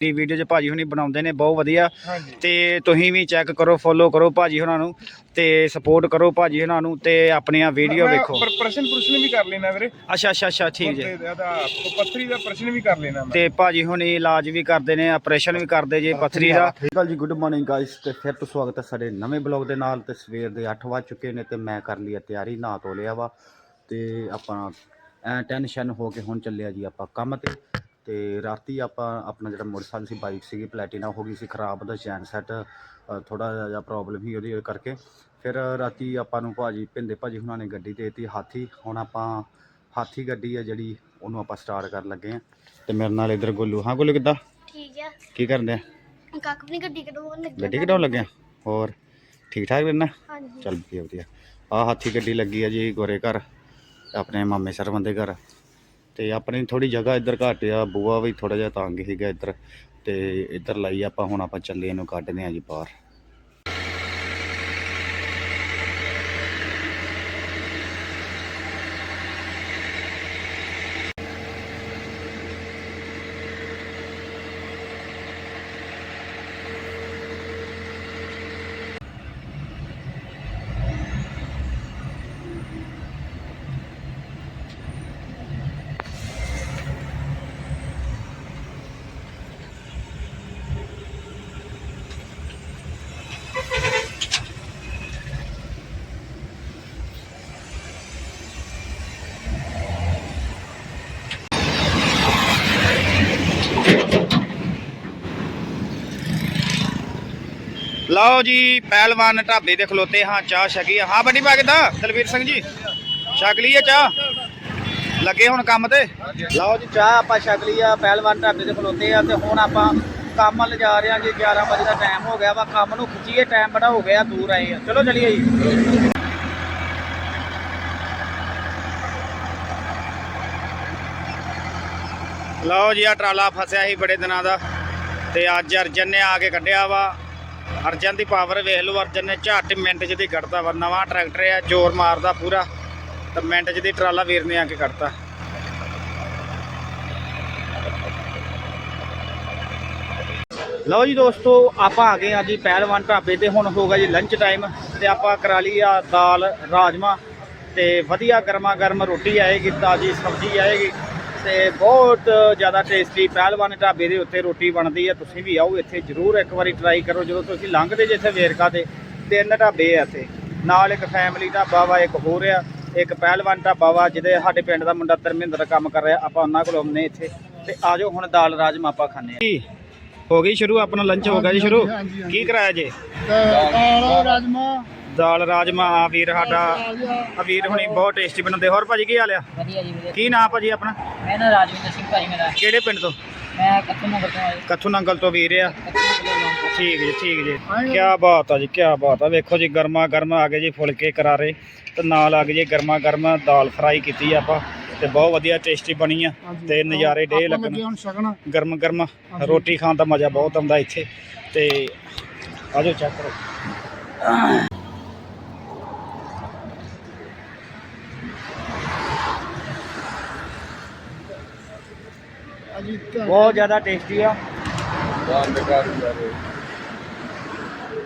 ਦੀ video 'ਚ ਭਾਜੀ ਹੁਣੀ ਬਣਾਉਂਦੇ ਨੇ ਬਹੁਤ ਵਧੀਆ। ਤੇ ਤੁਸੀਂ ਵੀ ਚੈੱਕ ਕਰੋ ਫੋਲੋ ਕਰੋ ਭਾਜੀ ਹੁਣਾਂ ਨੂੰ ਤੇ ਸਪੋਰਟ ਕਰੋ ਭਾਜੀ ਹੁਣਾਂ ਨੂੰ ਤੇ ਆਪਣੀਆਂ ਵੀਡੀਓ ਵੇਖੋ। ਪਰ- ਪ੍ਰਸ਼ਨ ਪੁਰਸ਼ਨ ਵੀ ਕਰ ਲੈਣਾ ਵੀਰੇ। ਅੱਛਾ ਅੱਛਾ ਅੱਛਾ ਠੀਕ ਜੀ। ਪੱਥਰੀ ਦਾ ਪ੍ਰਸ਼ਨ ਵੀ ਕਰ ਲੈਣਾ ਮੈਂ। ਤੇ ਭਾਜੀ ਹੁਣੀ ਇਲਾਜ ਵੀ ਕਰਦੇ ਨੇ ਆਪਰੇਸ਼ਨ ਵੀ ਕਰਦੇ ਜੇ ਪਥਰੀ ਦਾ। ਠੀਕ ਹੈ ਜੀ ਗੁੱਡ ਮਾਰਨਿੰਗ ਗਾਇਸ ਤੇ ਫਿਰ ਤੋਂ ਸਵਾਗਤ ਹੈ ਸਾਡੇ ਨਵੇਂ ਬਲੌਗ ਦੇ ਨਾਲ ਤੇ ਸਵੇਰ ਦੇ 8 ਵੱਜ ਚੁੱਕੇ ਨੇ ਤੇ ਮੈਂ ਕਰ ਲਈ ਤਿਆਰੀ ਨਹਾ ਧੋ ਲਿਆ ਵਾ ਤੇ ਆਪਾਂ ਐ ਟੈਨਸ਼ਨ ਹੋ ਕੇ ਹੁਣ ਚੱਲਿਆ ਜੀ ਆਪਾਂ ਕੰਮ ਤੇ। ਤੇ ਰਾਤੀ ਆਪਾਂ ਆਪਣਾ ਜਿਹੜਾ ਮੋਟਰਸਾਈਕਲ ਸੀ ਬਾਈਕ ਸੀਗੀ ਪਲੈਟੀਨਾ ਹੋ ਗਈ ਸੀ ਖਰਾਬ ਉਹਦਾ ਚੈਨ ਸੈੱਟ ਥੋੜਾ ਜਿਹਾ ਪ੍ਰੋਬਲਮ ਹੀ ਉਹਦੀ ਕਰਕੇ। ਫਿਰ ਰਾਤੀ ਆਪਾਂ ਨੂੰ ਭਾਜੀ ਪਿੰਦੇ ਭਾਜੀ ਹੁਣਾਂ ਨੇ ਗੱਡੀ ਦਿੱਤੀ ਹਾਥੀ। ਹੁਣ ਆਪਾਂ ਹਾਥੀ ਗੱਡੀ ਹੈ ਜਿਹੜੀ ਉਹਨੂੰ ਆਪਾਂ ਸਟਾਰਟ ਕਰਨ ਲੱਗੇ ਆ ਤੇ ਮੇਰੇ ਨਾਲ ਇਧਰ ਗੋਲੂ। ਹਾਂ ਗੋਲੂ ਕਿੱਦਾਂ? ਠੀਕ ਆ। ਕੀ ਕਰਦੇ ਆ? ਵੀ ਨੀ ਗੱਡੀ ਕਢਾਉਣ ਲੱਗੀ ਗੱਡੀ ਕਢਾਉਣ ਲੱਗਿਆ ਹੋਰ ਠੀਕ ਠਾਕ ਰਹਿਣਾ ਹਾਂਜੀ। ਚੱਲ ਵਧੀਆ ਵਧੀਆ। ਆਹ ਹਾਥੀ ਗੱਡੀ ਲੱਗੀ ਆ ਜੀ ਗੋਰੇ ਘਰ ਆਪਣੇ ਮਾਮੇ ਸਰਵਨ ਦੇ ਘਰ। ਤੇ ਆਪਣੀ ਥੋੜੀ ਜਗ੍ਹਾ ਇੱਧਰ ਘੱਟ ਆ, ਬੂਆ ਵੀ ਥੋੜਾ ਜਿਹਾ ਤੰਗ ਸੀਗਾ ਇੱਧਰ ਤੇ ਇੱਧਰ ਲਾਈ ਆਪਾਂ, ਹੁਣ ਆਪਾਂ ਚੱਲੇ ਇਹਨੂੰ ਕੱਢਦੇ ਆ ਜੀ ਬਾਹਰ। ਲਓ ਜੀ ਪਹਿਲਵਾਨ ਢਾਬੇ ਤੇ ਖਲੋਤੇ ਹਾਂ ਚਾਹ ਛਕੀ ਆ। ਹਾਂ ਵੱਡੀ ਬਾਗ ਦਾ ਦਲਵੀਰ ਸਿੰਘ ਜੀ ਛਕ ਲਈ ਆ ਚਾਹ? ਲੱਗੇ ਹੁਣ ਕੰਮ ਤੇ? ਲਓ ਜੀ ਚਾਹ ਆਪਾਂ ਛਕ ਲਈ ਆ ਪਹਿਲਵਾਨ ਢਾਬੇ ਤੇ ਖਲੋਤੇ ਆ ਤੇ ਹੁਣ ਆਪਾਂ ਕੰਮ ਵੱਲ ਜਾ ਰਹੇ ਆ ਜੀ 11 ਵਜੇ ਦਾ ਟਾਈਮ ਹੋ ਗਿਆ ਵਾ ਕੰਮ ਨੂੰ ਖਿੱਚੀਏ ਟਾਈਮ ਬੜਾ ਹੋ ਗਿਆ ਦੂਰ ਆਏ ਆ। ਚਲੋ ਚਲੀਏ ਜੀ। ਲਓ ਜੀ ਆ ਟਰਾਲਾ ਫਸਿਆ ਸੀ ਬੜੇ ਦਿਨਾਂ ਦਾ ਤੇ ਅੱਜ ਅਰਜਨ ਨੇ ਆ ਕੇ ਕੱਢਿਆ ਵਾ। ਅਰਜਨ ਦੀ ਪਾਵਰ ਵੇਖ ਲਓ, ਅਰਜਨ ਨੇ ਝੱਟ ਮਿੰਟ 'ਚ ਦੀ ਕੱਢਦਾ ਵਾ, ਨਵਾਂ ਟਰੈਕਟਰ ਆ, ਜ਼ੋਰ ਮਾਰਦਾ ਪੂਰਾ, ਤਾਂ ਮਿੰਟ 'ਚ ਦੀ ਟਰਾਲਾ ਵੀਰ ਨੇ ਆ ਕੇ ਕੱਢਤਾ। ਲਓ ਜੀ ਦੋਸਤੋ, ਆਪਾਂ ਆ ਗਏ ਆ ਜੀ ਪਹਿਲਵਾਨ ਢਾਬੇ ਤੇ, ਹੁਣ ਹੋਗਾ ਜੀ ਲੰਚ ਟਾਈਮ ਤੇ ਆਪਾਂ ਕਰਾ ਲਈ ਆ ਦਾਲ ਰਾਜਮਾ, ਤੇ ਵਧੀਆ ਗਰਮਾ ਗਰਮ ਰੋਟੀ ਆਏਗੀ, ਤਾਜੀ ਸਬਜ਼ੀ ਆਏਗੀ। ਤੇ ਬਹੁਤ ਜ਼ਿਆਦਾ ਟੇਸਟੀ ਪਹਿਲਵਾਨ ਢਾਬੇ ਦੇ ਉੱਤੇ ਰੋਟੀ ਬਣਦੀ ਹੈ। ਤੁਸੀਂ ਵੀ ਆਓ ਇੱਥੇ ਜਰੂਰ ਇੱਕ ਵਾਰੀ ਟਰਾਈ ਕਰੋ। ਜਦੋਂ ਤੁਸੀਂ ਲੰਘਦੇ ਜੇ ਇੱਥੇ ਵੇਰਕਾ ਤੇ ਤਿੰਨ ਢਾਬੇ ਆ ਇੱਥੇ। ਨਾਲ ਇੱਕ ਫੈਮਿਲੀ ਢਾਬਾ ਵਾ ਇੱਕ ਹੋਰ ਆ ਇੱਕ ਪਹਿਲਵਾਨ ਢਾਬਾ ਵਾ ਜਿਹਦੇ ਸਾਡੇ ਪਿੰਡ ਦਾ ਮੁੰਡਾ ਧਰਮਿੰਦਰ ਕੰਮ ਕਰ ਰਿਹਾ। ਆਪਾਂ ਉਹਨਾਂ ਕੋਲ ਆਉਂਦੇ ਇੱਥੇ। ਤੇ ਆਜੋ ਹੁਣ ਦਾਲ ਰਾਜਮਾ ਆਪਾਂ ਖਾਣੇ ਆ ਹੋ ਗਈ ਸ਼ੁਰੂ ਆਪਣਾ ਲੰਚ ਹੋ ਗਿਆ ਜੀ ਸ਼ੁਰੂ? ਕੀ ਕਰਾਇਆ ਜੇ? ਦਾਲ ਰਾਜਮਾ ਦਾਲ ਰਾਜਮਾ ਆ ਵੀਰ ਸਾਡਾ ਆ ਵੀਰ ਹੁਣੀ ਬਹੁਤ ਟੇਸਟੀ ਬਣਾਉਂਦੇ। ਹੋਰ ਭਾਜੀ ਕੀ ਹਾਲ ਆ? ਵਧੀਆ ਜੀ ਵਧੀਆ। ਕੀ ਨਾਂ ਭਾਜੀ ਆਪਣਾ? ਮੈਂ ਨਾ ਰਾਜਵਿੰਦਰ ਸਿੰਘ ਭਾਈ ਮੇਰਾ। ਕਿਹੜੇ ਪਿੰਡ ਤੋਂ? ਮੈਂ ਕੱਥੂ ਨਗਰ ਤੋਂ ਆਇਆ ਕੱਥੂ ਨੰਗਲ ਤੋਂ ਵੀਰ ਆ। ਠੀਕ ਜੀ ਠੀਕ ਜੀ। ਕੀ ਬਾਤ ਆ ਜੀ ਕੀ ਬਾਤ ਆ। ਵੇਖੋ ਜੀ ਗਰਮਾ ਗਰਮ ਆ ਗਏ ਜੀ ਫੁਲਕੇ ਕਰਾਰੇ ਤੇ ਨਾਲ ਆ ਗਏ ਜੀ ਗਰਮਾ ਗਰਮ ਦਾਲ ਫਰਾਈ ਕੀਤੀ ਆ ਆਪਾਂ ਤੇ ਬਹੁਤ ਵਧੀਆ ਟੇਸਟੀ ਬਣੀ ਆ ਤੇ ਨਜ਼ਾਰੇ ਡੇ ਲੱਗਣ। ਗਰਮ ਗਰਮ ਰੋਟੀ ਖਾਣ ਦਾ ਮਜ਼ਾ ਬਹੁਤ ਆਉਂਦਾ ਇੱਥੇ ਤੇ ਆਜੋ ਚੈੱਕ ਕਰੋ। ਬਹੁਤ ਜ਼ਿਆਦਾ ਟੇਸਟੀ ਆ।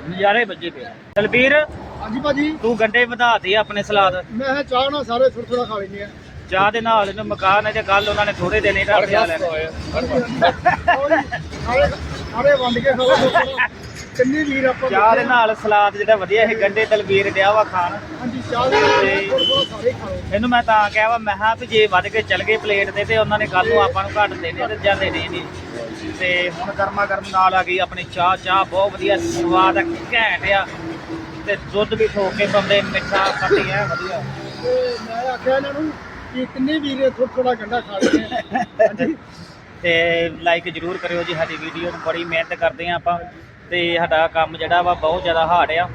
ਨਜ਼ਾਰੇ ਵੱਜੇ ਪਏ ਦਲਬੀਰ ਹਾਂਜੀ ਭਾਜੀ। ਤੂੰ ਗੰਡੇ ਵਧਾਤੀ ਆਪਣੇ ਸਲਾਦ। ਮੈਂ ਕਿਹਾ ਚਾਹ ਨਾਲ ਸਾਰੇ ਥੋੜਾ ਥੋੜਾ ਖਾ ਲੈਂਦੇ ਆ ਚਾਹ ਦੇ ਨਾਲ ਇਹਨੂੰ ਮਕਾਨ ਹੈ ਤੇ ਕੱਲ ਉਹਨਾਂ ਨੇ ਥੋੜੇ ਦਿਨ ਹੀ ਢੱਕ ਲਿਆ ਲੈਣੇ। ਸਾਰੇ ਸਾਰੇ ਵੰਡ ਕੇ ਖਾਓ। ਕਿੰਨੀ ਵੀਰ ਆਪਾਂ ਚਾਹ ਦੇ ਨਾਲ ਸਲਾਦ ਜਿਹੜਾ ਵਧੀਆ ਇਹ ਗੰਡੇ ਦਲਬੀਰ ਡਿਆ ਵਾ ਖਾਣ। ਹਾਂਜੀ ਚਾਹ ਦੇ ਨਾਲ ਥੋੜਾ ਥੋੜਾ ਸਾਰੇ ਖਾਓ। ਇਹਨੂੰ ਮੈਂ ਤਾਂ ਕਿਹਾ ਵਾ ਮੈਂ ਕਿਹਾ ਵੀ ਜੇ ਵੱਧ ਕੇ ਚੱਲ ਗਏ ਪਲੇਟ ਤੇ ਤੇ ਉਹਨਾਂ ਨੇ ਕੱਲ ਨੂੰ ਆਪਾਂ ਨੂੰ ਘੱਟ ਦੇਣੇ ਤੇ ਜਾਂਦੇ ਨਹੀਂ ਨਹੀਂ ਤੇ ਹੁਣ ਗਰਮਾ ਗਰਮ ਨਾਲ ਆ ਗਈ ਆਪਣੀ ਚਾਹ ਚਾਹ ਬਹੁਤ ਵਧੀਆ ਸਵਾਦ ਆ ਘੈਂਟ ਆ। ਤੇ ਦੁੱਧ ਵੀ ਠੋਕ ਕੇ ਬੰਦੇ ਮਿੱਠਾ ਖੱਟੀ ਐ ਵਧੀਆ। ਤੇ ਮੈਂ ਆਖਿਆ ਇਹਨਾਂ ਨੂੰ ਕਿ ਕਿੰਨੇ ਵੀਰ ਥੋੜਾ ਥੋੜਾ ਗੰਡਾ ਖਾ ਲੈਂਦੇ ਆ। ਹਾਂਜੀ। ਤੇ ਲਾਈਕ ਜਰੂਰ ਕਰਿਓ ਜੀ ਸਾਡੀ ਵੀਡੀਓ ਨੂੰ ਬੜੀ ਮਿਹਨਤ ਕਰਦੇ ਆ ਆਪਾਂ। ਤੇ ਸਾਡਾ ਕੰਮ ਜਿਹੜਾ ਵਾ ਬਹੁਤ ਜ਼ਿਆਦਾ ਹਾਰਡ ਆ।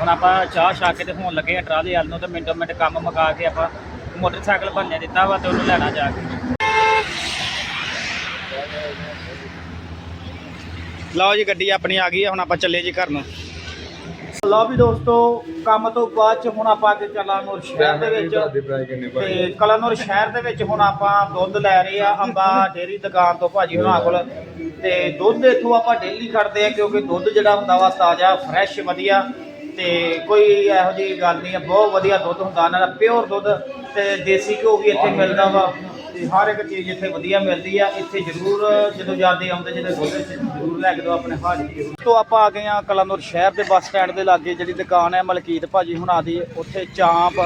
ਹੁਣ ਆਪਾਂ ਚਾਹ ਛਾ ਕੇ ਤੇ ਹੋਣ ਲੱਗੇ ਆ ਟਰਾਲੇ ਵੱਲ ਨੂੰ ਤੇ ਮਿੰਟੋ ਮਿੰਟ ਕੰਮ ਮੁਕਾ ਕੇ ਆਪਾਂ ਮੋਟਰਸਾਈਕਲ ਭੰਨੇ ਦਿੱਤਾ ਵਾ ਤੇ ਉਹਨੂੰ ਲੈਣਾ ਜਾ ਕੇ। ਲਓ ਜੀ, ਗੱਡੀ ਆਪਣੀ ਆ ਗਈ ਆ, ਹੁਣ ਆਪਾਂ ਚੱਲੇ ਜੀ ਘਰ ਨੂੰ। ਲਓ ਵੀ ਦੋਸਤੋ ਕੰਮ ਤੋਂ ਬਾਅਦ ਚ ਹੁਣ ਆਪਾਂ ਅੱਗੇ ਕਲਾਨੌਰ ਸ਼ਹਿਰ ਦੇ ਵਿੱਚ ਤੇ ਕਲਾਨੌਰ ਸ਼ਹਿਰ ਦੇ ਵਿੱਚ ਹੁਣ ਆਪਾਂ ਦੁੱਧ ਲੈ ਰਹੇ ਆ ਅੰਬਾ ਡੇਰੀ ਦੁਕਾਨ ਤੋਂ ਭਾਜੀ ਉਹਨਾਂ ਕੋਲ। ਤੇ ਦੁੱਧ ਇੱਥੋਂ ਆਪਾਂ ਡੇਲੀ ਖੜਦੇ ਆ ਕਿਉਂਕਿ ਦੁੱਧ ਜਿਹੜਾ ਹੁੰਦਾ ਵਾ ਤਾਜ਼ਾ ਫਰੈਸ਼ ਵਧੀਆ। ਤੇ ਕੋਈ ਇਹੋ ਜਿਹੀ ਗੱਲ ਨਹੀਂ ਆ ਬਹੁਤ ਵਧੀਆ ਦੁੱਧ ਹੁੰਦਾ ਦਾ ਪਿਓਰ ਦੁੱਧ ਤੇ ਦੇਸੀ ਘਿਓ ਵੀ ਇੱਥੇ ਮਿਲਦਾ ਵਾ। ਤੇ ਹਰ ਇੱਕ ਚੀਜ਼ ਇੱਥੇ ਵਧੀਆ ਮਿਲਦੀ ਆ ਇੱਥੇ ਜ਼ਰੂਰ ਜਦੋਂ ਜਾਂਦੇ ਆਉਂਦੇ ਜਿਹੜੇ ਇੱਥੇ ਜ਼ਰੂਰ ਲੈ ਕੇ ਦਿਓ ਆਪਣੇ ਹਾਜ਼ਰੀ ਤੋਂ ਆਪਾਂ ਆ ਗਏ ਆ ਕਲਾਨੌਰ ਸ਼ਹਿਰ ਦੇ ਬੱਸ ਸਟੈਂਡ ਦੇ ਲਾਗੇ ਜਿਹੜੀ ਦੁਕਾਨ ਹੈ ਮਲਕੀਤ ਭਾਜੀ ਹੁਣਾਂ ਦੀ ਉੱਥੇ ਚਾਂਪ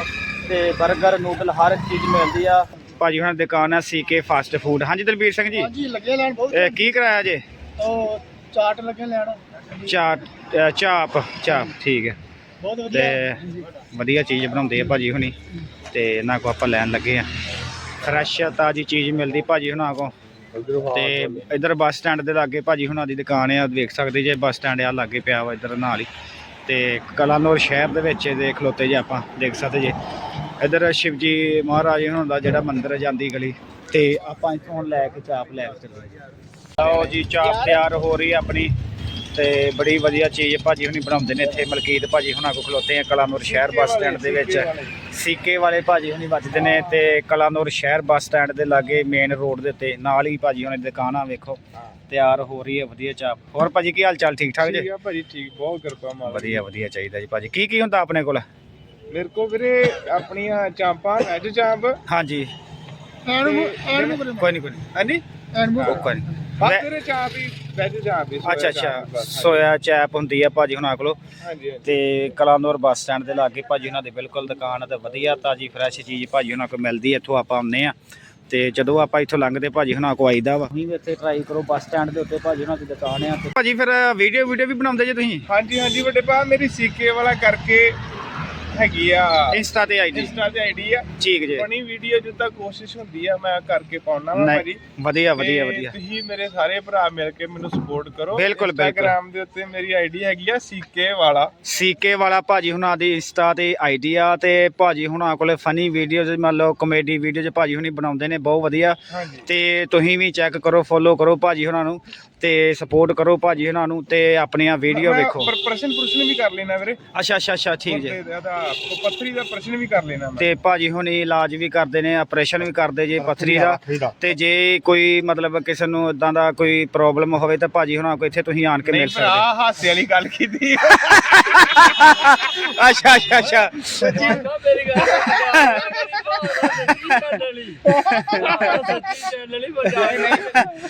ਤੇ 버ਗਰ ਨੂਡਲ ਹਰ ਇੱਕ ਚੀਜ਼ ਮਿਲਦੀ ਆ। ਭਾਜੀ ਹੁਣਾਂ ਦੀ ਦੁਕਾਨ ਹੈ ਸੀਕੇ ਫਾਸਟ ਫੂਡ। ਹਾਂਜੀ ਦਲਬੀਰ ਸਿੰਘ ਜੀ। ਹਾਂਜੀ ਲੱਗੇ ਲੈਣ ਬਹੁਤ ਇਹ ਕੀ ਕਰਾਇਆ ਜੇ? ਉਹ ਚਾਟ ਲੱਗੇ ਲੈਣ। ਚਾਟ ਅ, ਚਾਪ ਚਾਪ ਠੀਕ ਹੈ। ਬਹੁਤ ਵਧੀਆ। ਤੇ ਵਧੀਆ ਚੀਜ਼ ਬਣਾਉਂਦੇ ਆ ਭਾਜੀ ਹੁਣੀ। ਤੇ ਇਹਨਾਂ ਕੋ ਆਪਾਂ ਲੈਣ ਲੱਗੇ ਆ। ਫਰੈਸ਼ ਤਾਜੀ ਚੀਜ਼ ਮਿਲਦੀ ਭਾਜੀ ਹੁਣਾਂ ਕੋ ਤੇ ਇਧਰ ਬੱਸ ਸਟੈਂਡ ਦੇ ਲਾਗੇ ਭਾਜੀ ਹੁਣਾਂ ਦੀ ਦੁਕਾਨ ਆ ਦੇਖ ਸਕਦੇ ਜੇ ਬੱਸ ਸਟੈਂਡ ਆ ਲਾਗੇ ਪਿਆ ਵਾ ਇਧਰ ਨਾਲ ਹੀ। ਤੇ ਕਲਾਨੌਰ ਸ਼ਹਿਰ ਦੇ ਵਿੱਚ ਦੇ ਖਲੋਤੇ ਜੇ ਆਪਾਂ ਦੇਖ ਸਕਦੇ ਜੇ। ਇਧਰ ਸ਼ਿਵਜੀ ਮਹਾਰਾਜ ਹੁਣਾਂ ਦਾ ਜਿਹੜਾ ਮੰਦਿਰ ਜਾਂਦੀ ਗਲੀ ਤੇ ਆਪਾਂ ਇੱਥੋਂ ਲੈ ਕੇ ਚਾਪ ਲੈ ਕੇ ਚੱਲੇ ਲਓ ਜੀ ਚਾਪ ਤਿਆਰ ਹੋ ਰਹੀ ਆਪਣੀ। ਤੇ ਬੜੀ ਵਧੀਆ ਚੀਜ਼ ਭਾਜੀ ਹੁਣੀ ਬਣਾਉਂਦੇ ਨੇ ਇੱਥੇ ਮਲਕੀਤ ਭਾਜੀ ਹੁਣਾਂ ਕੋ ਖਲੋਤੇ ਆ ਕਲਾਨੌਰ ਸ਼ਹਿਰ ਬੱਸ ਸਟੈਂਡ ਦੇ ਵਿੱਚ। ਸੀਕੇ ਵਾਲੇ ਭਾਜੀ ਹੁਣੀ ਵੱਜਦੇ ਨੇ ਤੇ ਕਲਾਨੌਰ ਸ਼ਹਿਰ ਬੱਸ ਸਟੈਂਡ ਦੇ ਲਾਗੇ ਮੇਨ ਰੋਡ ਦੇ ਉੱਤੇ ਨਾਲ ਹੀ ਭਾਜੀ ਹੁਣੀ ਦੁਕਾਨ ਆ ਵੇਖੋ। ਤਿਆਰ ਹੋ ਰਹੀ ਹੈ ਵਧੀਆ ਚਾਪ। ਹੋਰ ਭਾਜੀ ਕੀ ਹਾਲ ਚਾਲ? ਠੀਕ ਠਾਕ ਜੀ? ਆ ਭਾਜੀ ਠੀਕ ਬਹੁਤ ਕਿਰਪਾ ਮਾਲਕ ਵਧੀਆ ਵਧੀਆ ਚਾਹੀਦਾ ਜੀ ਭਾਜੀ। ਕੀ ਕੀ ਹੁੰਦਾ ਆਪਣੇ ਕੋਲ? ਮੇਰੇ ਕੋ ਵੀਰੇ ਆਪਣੀਆਂ ਚਾਂਪਾਂ ਵੈਜ ਚਾਂਪ। ਹਾਂਜੀ। ਐਨ ਨੂੰ ਐਨ ਕੋਈ ਨਹੀਂ ਕੋਈ ਨਹੀਂ ਹਾਂਜੀ? ਐਨ ਕੋਈ ਨਹੀਂ ਤੇਰੇ ਚਾਂਪ ਹੀ। ਵੈਜ ਚਾਂਪ ਹੀ ਅੱਛਾ ਸੋਇਆ ਅੱਛਾ ਚਾਂਪ ਬਸ, ਹਾਂਜੀ। ਸੋਇਆ ਚਾਪ ਹੁੰਦੀ ਆ ਭਾਜੀ ਹੁਣਾਂ ਕੋਲੋਂ। ਹਾਂਜੀ ਹਾਂਜੀ। ਤੇ ਕਲਾਨੌਰ ਬੱਸ ਸਟੈਂਡ ਦੇ ਲਾਗੇ ਭਾਜੀ ਉਹਨਾਂ ਦੇ ਬਿਲਕੁਲ ਦੁਕਾਨ ਹੈ ਤੇ ਵਧੀਆ ਤਾਜੀ ਫਰੈਸ਼ ਚੀਜ਼ ਭਾਜੀ ਉਹਨਾਂ ਕੋਲ ਮਿਲਦੀ ਹੈ ਇੱਥੋਂ ਆਪਾਂ ਆਉਂਦੇ ਆ। ਤੇ ਜਦੋਂ ਆਪਾਂ ਇੱਥੋਂ ਲੰਘਦੇ ਭਾਜੀ ਹੁਣਾਂ ਕੋ ਆਈਦਾ ਵਾ। ਤੁਸੀਂ ਵੀ ਇੱਥੇ ਟਰਾਈ ਕਰੋ ਬੱਸ ਸਟੈਂਡ ਦੇ ਉੱਤੇ ਭਾਜੀ ਉਹਨਾਂ ਦੀ ਦੁਕਾਨ ਆ। ਭਾਜੀ ਫਿਰ ਵੀਡੀਓ ਵੀਡੀਓ ਵੀ ਬਣਾਉਂਦੇ ਜੇ ਤੁਸੀਂ? ਹਾਂਜੀ ਹਾਂਜੀ ਵੱਡੇ ਭਾ ਮੇਰੀ ਸੀਕੇ ਵਾਲਾ ਕਰਕੇ ਹੈਗੀ ਆ। ਇੰਸਟਾ ਤੇ ਆਈਡੀ ਇੰਸਟਾ ਤੇ ਆਈਡੀ ਆ। ਠੀਕ ਜੇ। ਬਣੀ ਵੀਡੀਓ ਜਿੱਦਾਂ ਕੋਸ਼ਿਸ਼ ਹੁੰਦੀ ਆ ਮੈਂ ਕਰਕੇ ਪਾਉਣਾ ਵਾ ਭਾਜੀ। ਵਧੀਆ ਵਧੀਆ ਵਧੀਆ। ਤੁਸੀਂ ਮੇਰੇ ਸਾਰੇ ਭਰਾ ਮਿਲ ਕੇ ਮੈਨੂੰ ਸਪੋਰਟ ਕਰੋ। ਬਿਲਕੁਲ, ਬਿਲਕੁਲ। ਇੰਸਟਾਗ੍ਰਾਮ ਦੇ ਉੱਤੇ ਮੇਰੀ ਆਈਡੀ ਹੈਗੀ ਆ ਸੀਕੇ ਵਾਲਾ। ਸੀਕੇ ਵਾਲਾ ਭਾਜੀ ਹੁਣਾਂ ਦੀ ਇੰਸਟਾ ਤੇ ਆਈਡੀ ਆ ਤੇ ਭਾਜੀ ਹੁਣਾਂ ਕੋਲੇ ਫਨੀ ਵੀਡੀਓਜ਼ ਮੰਨ ਲਓ ਕਮੇਡੀ ਵੀਡੀਓਜ਼ ਭਾਜੀ ਹੁਣੀ ਬਣਾਉਂਦੇ ਨੇ ਬਹੁਤ ਵਧੀਆ। ਤੇ ਤੁਸੀਂ ਵੀ ਚੈੱਕ ਕਰੋ ਫੋਲੋ ਕਰੋ ਭਾਜੀ ਹੁਣਾਂ ਨੂੰ। ਤੇ ਸਪੋਰਟ ਕਰੋ ਭਾਜੀ ਹੁਣਾਂ ਨੂੰ ਤੇ ਆਪਣੀਆਂ ਵੀਡੀਓ ਮੈਂ ਵੇਖੋ। ਪਰ ਪ੍ਰਸ਼ਨ ਪੁਰਸ਼ਨ ਵੀ ਕਰ ਲੈਣਾ ਵੀਰੇ। ਅੱਛਾ ਅੱਛਾ ਅੱਛਾ ਠੀਕ ਜੇ। ਗੁਰਦੇ ਦਾ ਪੱਥਰੀ ਦਾ ਪ੍ਰਸ਼ਨ ਵੀ ਕਰ ਲੈਣਾ ਮੈਂ। ਤੇ ਭਾਜੀ ਹੁਣੀ ਇਲਾਜ ਵੀ ਕਰਦੇ ਨੇ ਆਪਰੇਸ਼ਨ ਵੀ ਕਰਦੇ ਜੇ ਪਥਰੀ ਦਾ। ਤੇ ਜੇ ਕੋਈ ਮਤਲਬ ਕਿਸੇ ਨੂੰ ਇਦਾਂ ਦਾ ਕੋਈ ਪ੍ਰੋਬਲਮ ਹੋਵੇ ਤਾਂ ਭਾਜੀ ਹੁਣਾਂ ਕੋ ਇੱਥੇ ਤੁਸੀਂ ਆਣ ਕੇ ਨਹੀਂ ਮਿਲ ਸਕਦੇ। ਭਰਾ ਹਾਸੇ ਵਾਲੀ ਗੱਲ ਕੀਤੀ। ਅੱਛਾ ਅੱਛਾ ਅੱਛਾ ਮੇਰੀ ਗੱਲ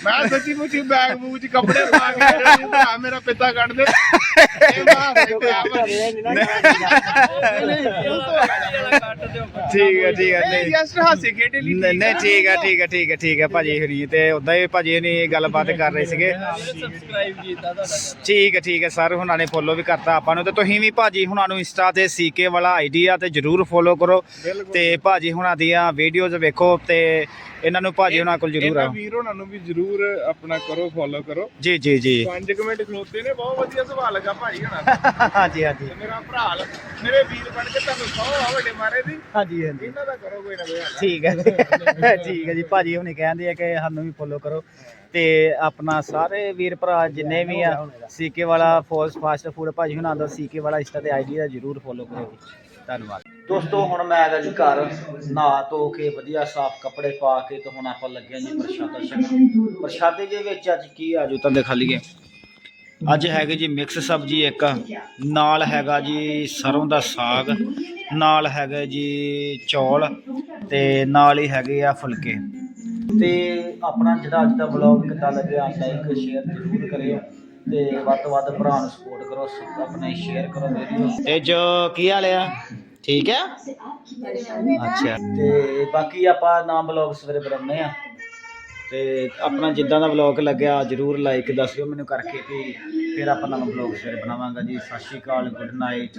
ਮੈਂ ਸੱਚੀ ਮੁੱਚੀ ਬੈਗ ਬੂਗ ਚ ਕੱਪੜੇ ਪਾ ਕੇ ਭਰਾ ਮੇਰਾ ਪਿੱਤਾ ਕੱਢ ਦੇ ਇਹ ਮਾਂ ਤੇ ਆਪ ਠੀਕ ਹੈ ਠੀਕ ਹੈ ਨਹੀਂ। ਜਸਟ ਹਾਸੇ ਖੇਡੇ ਲਈ ਨਹੀਂ ਨਹੀਂ, ਠੀਕ ਹੈ। ਠੀਕ ਹੈ ਠੀਕ ਹੈ ਠੀਕ ਹੈ ਭਾਜੀ ਹੁਣੀ ਤੇ ਉਦਾਂ ਹੀ ਭਾਜੀ ਹੁਣੀ ਗੱਲਬਾਤ ਕਰ ਰਹੇ ਸੀਗੇ। ਸਬਸਕ੍ਰਾਈਬ ਕੀਤਾ ਤੁਹਾਡਾ ਠੀਕ ਹੈ ਠੀਕ ਹੈ ਸਰ ਹੁਣਾਂ ਨੇ ਫੋਲੋ ਵੀ ਕਰਤਾ ਆਪਾਂ ਨੂੰ ਤੇ ਤੁਸੀਂ ਵੀ ਭਾਜੀ ਹੁਣਾਂ ਨੂੰ ਇੰਸਟਾ ਤੇ ਸੀਕੇ ਵਾਲਾ ਆਈਡੀ ਆ ਤੇ ਜਰੂਰ ਫੋਲੋ ਕਰੋ। ਤੇ ਭਾਜੀ ਹੁਣਾਂ ਦੀਆਂ ਵੀਡੀਓਜ਼ ਵੇਖੋ ਤੇ ਇਹਨਾਂ ਨੂੰ ਭਾਜੀ ਹੁਣਾਂ ਕੋਲ ਜਰੂਰ ਇਹਨਾਂ ਆਓ ਵੀਰ ਉਹਨਾਂ ਨੂੰ ਵੀ ਜਰੂਰ ਆਪਣਾ ਕਰੋ ਫੋਲੋ ਕਰੋ। ਜੀ ਜੀ ਜੀ। 5 ਮਿੰਟ ਖਲੋਤੇ ਨੇ ਬਹੁਤ ਵਧੀਆ ਸੁਭਾਅ ਲੱਗਾ ਭਾਈ ਹਣਾ ਹਾਂਜੀ ਹਾਂਜੀ। ਮੇਰਾ ਭਰਾ ਮੇਰੇ ਵੀਰ ਬਣ ਕੇ ਤੁਹਾਨੂੰ ਸੌ ਆ ਵੱਡੇ ਮਾਰੇ ਦੀ। ਹਾਂਜੀ ਹਾਂਜੀ। ਇਹਨਾਂ ਦਾ ਕਰੋ ਕੋਈ ਨਾ ਕੋਈ ਹੱਲ। ਠੀਕ ਹੈ ਠੀਕ ਹੈ ਜੀ। ਭਾਜੀ ਹੁਣੀ ਕਹਿੰਦੇ ਆ ਕਿ ਸਾਨੂੰ ਵੀ ਫੋਲੋ ਕਰੋ। ਤੇ ਆਪਣਾ ਸਾਰੇ ਵੀਰ ਭਰਾ ਜਿੰਨੇ ਵੀ ਆ ਸੀਕੇ ਵਾਲਾ ਫੋਰਸ ਫਾਸਟ ਫੂਡ ਭਾਜੀ ਹੁਣਾਂ ਦਾ ਸੀਕੇ ਵਾਲਾ ਇੰਸਟਾ ਤੇ ਆਈਡੀ ਦਾ ਜਰੂਰ ਫੋਲੋ ਕਰੋ ਜੀ। ਧੰਨਵਾਦ। ਦੋਸਤੋ ਹੁਣ ਮੈਂ ਆ ਗਿਆ ਜੀ ਘਰ ਨਹਾ ਧੋ ਕੇ ਵਧੀਆ ਸਾਫ਼ ਕੱਪੜੇ ਪਾ ਕੇ ਤੇ ਹੁਣ ਆਪਾਂ ਲੱਗੇ ਹਾਂ ਜੀ ਪ੍ਰਸ਼ਾਦਾ ਛਕਣ। ਪ੍ਰਸ਼ਾਦੇ ਦੇ ਵਿੱਚ ਅੱਜ ਕੀ ਆ ਜੋ ਤਾਂ ਦਿਖਾ ਲਈਏ। ਅੱਜ ਹੈਗੇ ਜੀ ਮਿਕਸ ਸਬਜ਼ੀ ਇੱਕ, ਨਾਲ ਹੈਗਾ ਜੀ ਸਰੋਂ ਦਾ ਸਾਗ, ਨਾਲ ਹੈਗਾ ਜੀ ਚੌਲ ਤੇ ਨਾਲ ਹੀ ਹੈਗੇ ਆ ਫੁਲਕੇ। ਤੇ ਆਪਣਾ ਜਿਹੜਾ ਅੱਜ ਦਾ ਵਲੌਗ ਕਿੱਦਾਂ ਲੱਗਿਆ ਲਾਈਕ ਸ਼ੇਅਰ ਜ਼ਰੂਰ ਕਰਿਓ ਤੇ ਵੱਧ ਤੋਂ ਵੱਧ ਭਰਾ ਨੂੰ ਸਪੋਰਟ ਕਰੋ ਸ- ਆਪਣੇ ਸ਼ੇਅਰ ਕਰੋ ਵੀਡੀਓ ਤੇ ਜੋ ਕੀ ਹਾਲ ਆ? ਠੀਕ ਹੈ ਅੱਛਾ। ਤੇ ਬਾਕੀ ਆਪਾਂ ਨਾਮ ਵਲੌਗ ਸਵੇਰੇ ਬਣਾਉਂਦੇ ਆ ਤੇ ਆਪਣਾ ਜਿੱਦਾਂ ਦਾ ਵਲੌਗ ਲੱਗਿਆ, ਜਰੂਰ ਲਾਈਕ ਦੱਸਿਓ ਮੈਨੂੰ ਕਰਕੇ ਤੇ ਫਿਰ ਆਪਾਂ ਨਵਾਂ ਵਲੌਗ ਸ਼ੇਅਰ ਬਣਾਵਾਂਗਾ ਜੀ। ਸਤਿ ਸ਼੍ਰੀ ਅਕਾਲ ਗੁੱਡ ਨਾਈਟ